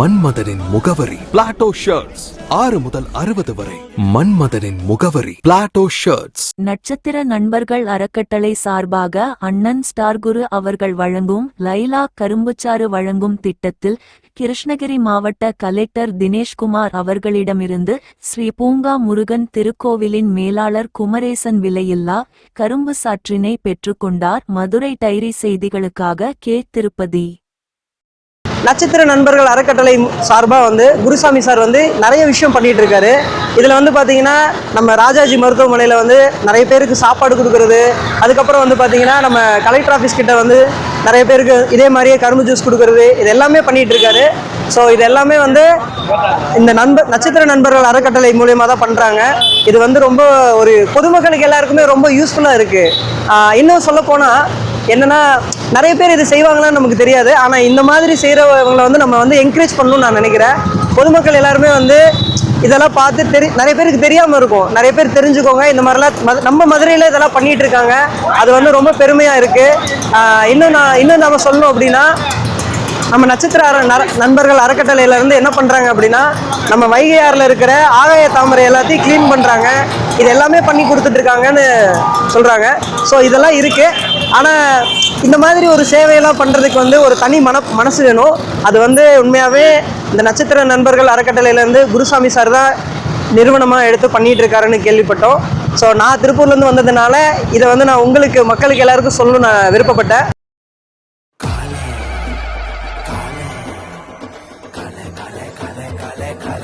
மன்மதனின் முகவரி. Plato shirts ஆறு முதல் அறுபது வரை. மன்மதனின் முகவரி. பிளாட்டோ ஷர்ட்ஸ் நட்சத்திர நண்பர்கள் அறக்கட்டளை சார்பாக அண்ணன் ஸ்டார் குரு அவர்கள் வழங்கும் லைலா கரும்புச்சாறு வழங்கும் திட்டத்தில் கிருஷ்ணகிரி மாவட்ட கலெக்டர் தினேஷ்குமார் அவர்களிடமிருந்து ஸ்ரீ பூங்கா முருகன் திருக்கோவிலின் மேலாளர் குமரேசன் விலையில்லா கரும்பு சாற்றினை பெற்றுக்கொண்டார். மதுரை டைரி செய்திகளுக்காக கே திருப்பதி நட்சத்திர நண்பர்கள் அறக்கட்டளை சார்பாக வந்து குருசாமி சார் வந்து நிறைய விஷயம் பண்ணிகிட்டு இருக்காரு. இதில் வந்து பார்த்தீங்கன்னா நம்ம ராஜாஜி மருத்துவமனையில் வந்து நிறைய பேருக்கு சாப்பாடு கொடுக்குறது அதுக்கப்புறம் வந்து பார்த்தீங்கன்னா நம்ம கலெக்டர் ஆஃபீஸ் கிட்ட வந்து நிறைய பேருக்கு இதே மாதிரியே கரும்பு ஜூஸ் கொடுக்கறது இது எல்லாமே பண்ணிகிட்டு இருக்காரு. ஸோ இது எல்லாமே வந்து இந்த நண்பர் நட்சத்திர நண்பர்கள் அறக்கட்டளை மூலியமாக தான் பண்ணுறாங்க இது வந்து ரொம்ப ஒரு பொதுமக்களுக்கு எல்லாருக்குமே ரொம்ப யூஸ்ஃபுல்லாக இருக்குது இன்னும் சொல்லப்போனால் என்னன்னா நிறைய பேர் இது செய்வாங்களான்னு நமக்கு தெரியாது. ஆனால் இந்த மாதிரி செய்கிறவங்களை வந்து நம்ம வந்து என்கரேஜ் பண்ணணும்னு நான் நினைக்கிறேன். பொதுமக்கள் எல்லாருமே வந்து இதெல்லாம் பார்த்து தெரி நிறைய பேருக்கு தெரியாமல் இருக்கும். நிறைய பேர் தெரிஞ்சுக்கோங்க இந்த மாதிரிலாம் நம்ம மதுரையில் இதெல்லாம் பண்ணிகிட்டு இருக்காங்க. அது வந்து ரொம்ப பெருமையாக இருக்குது இன்னும் நான் இன்னும் நம்ம சொல்லணும் அப்படின்னா நம்ம நட்சத்திர அற நண்பர்கள் அறக்கட்டளையிலேருந்து என்ன பண்ணுறாங்க அப்படின்னா நம்ம வைகையாரில் இருக்கிற ஆகாய தாமரை எல்லாத்தையும் க்ளீன் பண்ணுறாங்க இது எல்லாமே பண்ணி கொடுத்துட்ருக்காங்கன்னு சொல்கிறாங்க ஸோ இதெல்லாம் இருக்குது ஆனால் இந்த மாதிரி ஒரு சேவையெல்லாம் பண்ணுறதுக்கு வந்து ஒரு தனி மன மனசு வேணும். அது வந்து உண்மையாகவே இந்த நட்சத்திர நண்பர்கள் அறக்கட்டளையிலேருந்து குருசாமி சார் தான் நிறுவனமாக எடுத்து பண்ணிகிட்ருக்காருன்னு கேள்விப்பட்டோம். ஸோ நான் திருப்பூர்லேருந்து வந்ததுனால இதை வந்து நான் உங்களுக்கு மக்களுக்கு எல்லாருக்கும் சொல்லணும்னு நான் விருப்பப்பட்டேன்.